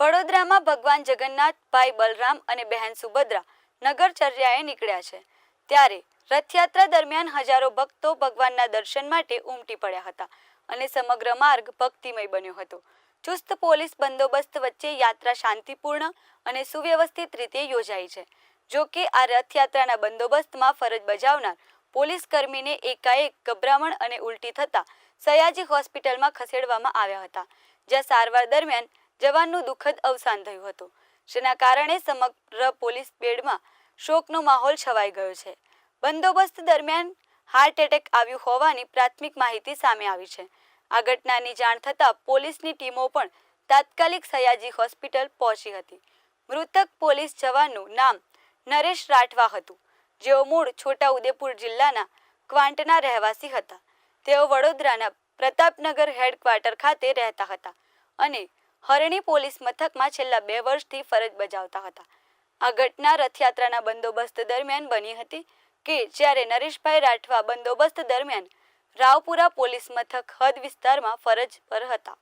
વડોદરામાં ભગવાન જગન્નાથ, ભાઈ બલરામ અને બહેન સુભદ્રા નગરચર્યાએ નીકળ્યા છે. ત્યારે રથયાત્રા દરમિયાન હજારો ભક્તો ભગવાનના દર્શન માટે ઉમટી પડ્યા હતા અને સમગ્ર માર્ગ ભક્તિમય બન્યો હતો. ચુસ્ત પોલીસ બંદોબસ્ત વચ્ચે યાત્રા શાંતિપૂર્ણ અને સુવ્યવસ્થિત રીતે યોજાઈ છે. જો કે આ રથયાત્રાના બંદોબસ્તમાં ફરજ બજાવનાર પોલીસ કર્મીને એકાએક ગભરામણ અને ઉલટી થતા સયાજી હોસ્પિટલમાં ખસેડવામાં આવ્યા હતા, જ્યાં સારવાર દરમિયાન જવાનનું દુઃખદ અવસાન થયું હતું. જેના કારણે સમગ્ર પોલીસ બેડમાં શોકનો માહોલ છવાઈ ગયો છે. બંદોબસ્ત દરમિયાન હાર્ટ એટેક આવ્યું હોવાની પ્રાથમિક માહિતી સામે આવી છે. આ ઘટનાની જાણ થતાં પોલીસની ટીમો પણ તાત્કાલિક સયાજી હોસ્પિટલ પહોંચી હતી. મૃતક પોલીસ જવાનનું નામ નરેશ રાઠવા હતું. જેઓ મૂળ છોટાઉદેપુર જિલ્લાના ક્વાંટના રહેવાસી હતા. તેઓ વડોદરાના પ્રતાપનગર હેડક્વાર્ટર ખાતે રહેતા હતા અને હરણી પોલીસ મથકમાં છેલ્લા બે વર્ષથી ફરજ બજાવતા હતા. આ ઘટના રથયાત્રાના બંદોબસ્ત દરમિયાન બની હતી કે જ્યારે નરેશભાઈ રાઠવા બંદોબસ્ત દરમિયાન રાવપુરા પોલીસ મથક હદ વિસ્તારમાં ફરજ પર હતા.